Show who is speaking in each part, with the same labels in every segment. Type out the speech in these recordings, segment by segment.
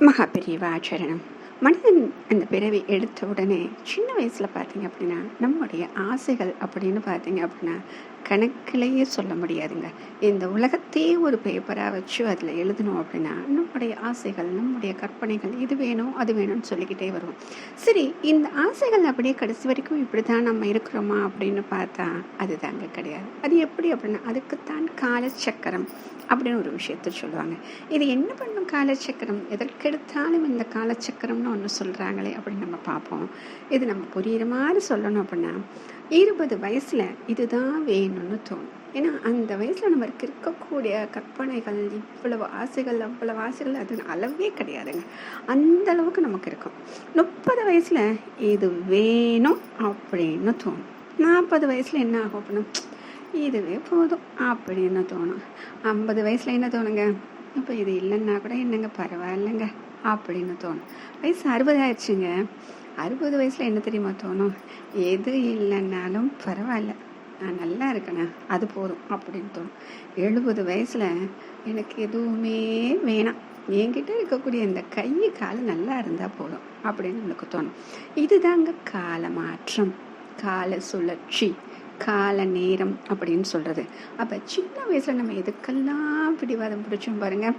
Speaker 1: മഹാപരിവാചരണം மனிதன் அந்த பிறவி எடுத்த உடனே சின்ன வயசில் பார்த்தீங்க அப்படின்னா நம்முடைய ஆசைகள் அப்படின்னு பார்த்தீங்க அப்படின்னா கணக்கிலேயே சொல்ல முடியாதுங்க. இந்த உலகத்தையே ஒரு பேப்பராக வச்சு அதில் எழுதணும் அப்படின்னா நம்முடைய ஆசைகள் நம்முடைய கற்பனைகள் இது வேணும் அது வேணும்னு சொல்லிக்கிட்டே வருவோம். சரி இந்த ஆசைகள் அப்படியே கடைசி வரைக்கும் இப்படி தான் நம்ம இருக்கிறோமா அப்படின்னு பார்த்தா அது தாங்க கிடையாது. அது எப்படி அப்படின்னா அதுக்குத்தான் காலச்சக்கரம் அப்படின்னு ஒரு விஷயத்த சொல்லுவாங்க. இது என்ன பண்ணும் காலச்சக்கரம்? எதற்கெடுத்தாலும் இந்த காலச்சக்கரம்னு ஒன்று சொல்கிறாங்களே அப்படின்னு நம்ம பார்ப்போம். இது நம்ம புரியுற மாதிரி சொல்லணும் அப்படின்னா இருபது வயசில் இதுதான் வேணும்னு தோணும். ஏன்னா அந்த வயசில் நம்ம இருக்கக்கூடிய கற்பனைகள் இவ்வளவு ஆசைகள் அவ்வளவு ஆசைகள் அது அளவே கிடையாதுங்க. அந்த அளவுக்கு நமக்கு இருக்கும். முப்பது வயசில் இது வேணும் அப்படின்னு தோணும். நாற்பது வயசில் என்ன ஆகும் அப்படின்னா இதுவே போதும் அப்படின்னு தோணும். ஐம்பது வயசில் என்ன தோணுங்க? இப்போ இது இல்லைன்னா கூட என்னங்க? பரவாயில்லைங்க. அப்படின்னு தோணும். வயசு அறுபது ஆயிடுச்சுங்க. அறுபது வயசில் என்ன தெரியுமா தோணும்? எது இல்லைன்னாலும் பரவாயில்ல. நான் நல்லா இருக்கேனே? அது போதும் அப்படின்னு தோணும். எழுபது வயசில் எனக்கு எதுவுமே வேணாம். என்கிட்ட இருக்கக்கூடிய இந்த கை கால் நல்லா இருந்தால் போதும் அப்படின்னு நம்மளுக்கு தோணும். இதுதாங்க கால மாற்றம். கால சுழற்சி. கால நேரம் அப்படின்னு சொல்கிறது அப்போ சின்ன வயசில் நம்ம எதுக்கெல்லாம் பிடிவாதம் பிடிச்சோம் பாருங்கள்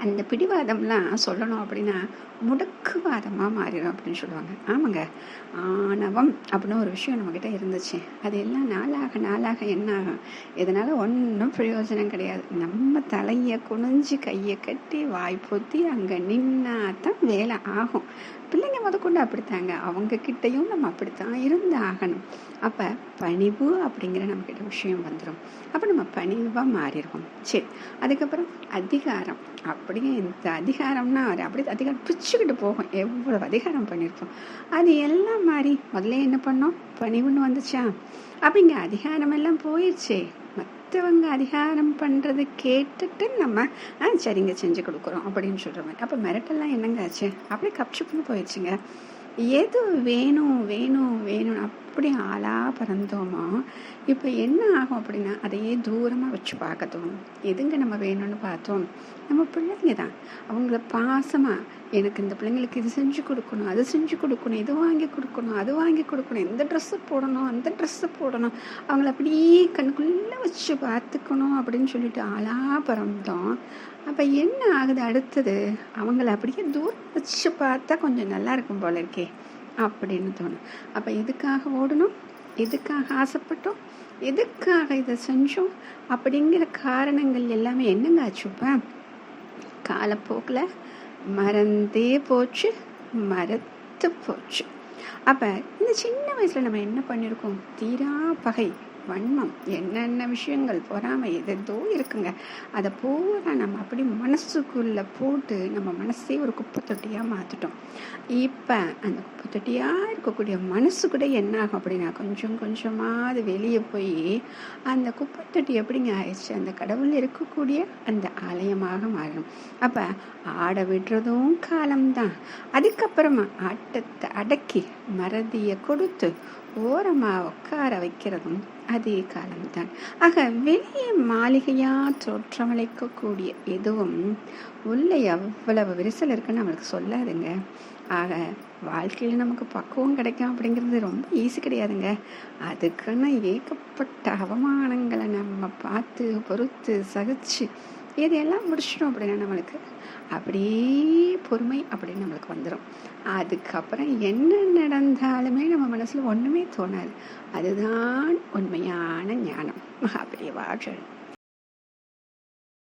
Speaker 1: அந்த பிடிவாதம்லாம் சொல்லணும் அப்படின்னா முடக்குவாதமாக மாறிடும் அப்படின்னு சொல்லுவாங்க. ஆமாங்க. ஆணவம் அப்படின்னு ஒரு விஷயம் நம்மக்கிட்ட இருந்துச்சு. அது எல்லாம் நாளாக நாளாக என்ன ஆகும்? இதனால் ஒன்றும் பிரயோஜனம் கிடையாது. நம்ம தலையை குனிஞ்சு கையை கட்டி வாய் பொத்தி அங்கே நின்னா தான் வேலை ஆகும். முதற்கொண்டு அப்படித்தாங்க. அவங்க கிட்டையும் நம்ம அப்படித்தான் இருந்து ஆகணும் அப்போ பணிவு அப்படிங்கிற நம்மக்கிட்ட விஷயம் வந்துடும் அப்போ நம்ம பணிவாக மாறிடுவோம். சரி அதுக்கப்புறம் அதிகாரம். அப்படியே இந்த அதிகாரம்னா அவர் அப்படியே அதிகாரம் பிடிச்சிக்கிட்டு போகும். எவ்வளோ அதிகாரம் பண்ணியிருப்போம் அது எல்லாம் மாறி முதல்ல என்ன பண்ணோம்? பணிவுன்னு வந்துச்சா? அப்போ இங்கே அதிகாரம் எல்லாம் போயிடுச்சே மற்றவங்க அதிகாரம் பண்ணுறது கேட்டுட்டு நம்ம ஆ சரிங்க செஞ்சு கொடுக்குறோம் அப்படின்னு சொல்கிற மாதிரி. அப்போ மிரட்டெல்லாம் என்னங்க ஆச்சு? அப்படியே கப்சிப்புன்னு போயிடுச்சுங்க. எது வேணும் வேணும் வேணும் அப்படி ஆளாக பறந்தோமோ இப்போ என்ன ஆகும் அப்படின்னா அதையே தூரமாக வச்சு பார்க்க தோணும் எதுங்க நம்ம வேணும்னு பார்த்தோம்? நம்ம பிள்ளைங்க தான். அவங்கள பாசமாக எனக்கு இந்த பிள்ளைங்களுக்கு இது செஞ்சு கொடுக்கணும் அது செஞ்சு கொடுக்கணும் இது வாங்கி கொடுக்கணும் அது வாங்கி கொடுக்கணும் இந்த ட்ரெஸ்ஸு போடணும் அந்த ட்ரெஸ்ஸு போடணும் அவங்கள அப்படியே கண்ணுக்குள்ளே வச்சு பார்த்துக்கணும் அப்படின்னு சொல்லிட்டு ஆளாக பறந்தோம். அப்போ என்ன ஆகுது அடுத்தது? அவங்கள அப்படியே தூரம் வச்சு பார்த்தா கொஞ்சம் நல்லா இருக்கும் போல இருக்கே. அப்படின்னு தோணும். அப்போ எதுக்காக ஓடணும்? எதுக்காக ஆசைப்பட்டோம்? எதுக்காக இதை செஞ்சோம்? அப்படிங்கிற காரணங்கள் எல்லாமே என்னங்க ஆச்சுப்பா காலப்போக்கில் மறந்தே போச்சு மறத்து போச்சு. அப்போ இந்த சின்ன வயசில் நம்ம என்ன பண்ணியிருக்கோம் தீரா பகை. வன்மம் என்னென்ன விஷயங்கள் பொறாமை எதோ இருக்குங்க. அதை பூரா நம்ம அப்படி மனசுக்குள்ளே போட்டு நம்ம மனசே ஒரு குப்பை தொட்டியாக மாற்றிட்டோம் இப்போ அந்த குப்பை தொட்டியாக இருக்கக்கூடிய மனசு கூட என்ன ஆகும் அப்படின்னா கொஞ்சம் கொஞ்சமாக அது வெளியே போய் அந்த குப்பை தொட்டி எப்படிங்க ஆயிடுச்சு? அந்த கடவுள் இருக்கக்கூடிய அந்த ஆலயமாக மாறணும். அப்போ ஆட விடுறதும் காலம்தான். அதுக்கப்புறமா ஆட்டத்தை அடக்கி மறதியை கொடுத்து ஓரமாக உட்கார வைக்கிறதும் அதே காலம்தான். ஆக வெளியே மாளிகையாக தோற்றமளிக்கக்கூடிய எதுவும் உள்ளே எவ்வளவு விரிசல் இருக்குன்னு நம்மளுக்கு சொல்லாதுங்க. ஆக வாழ்க்கையில் நமக்கு பக்குவம் கிடைக்கும் அப்படிங்கிறது ரொம்ப ஈஸி கிடையாதுங்க. அதுக்குன்னு ஏகப்பட்ட அவமானங்களை நம்ம பார்த்து பொறுத்து சகிச்சு இதையெல்லாம் முடிச்சிட்டோம் அப்படின்னா நம்மளுக்கு அப்படியே பொறுமை அப்படின்னு நம்மளுக்கு வந்துடும் அதுக்கப்புறம் என்ன நடந்தாலுமே நம்ம மனசில் ஒன்றுமே தோணாது. அதுதான் உண்மையான ஞானம். மகாபிரியவாற்றல்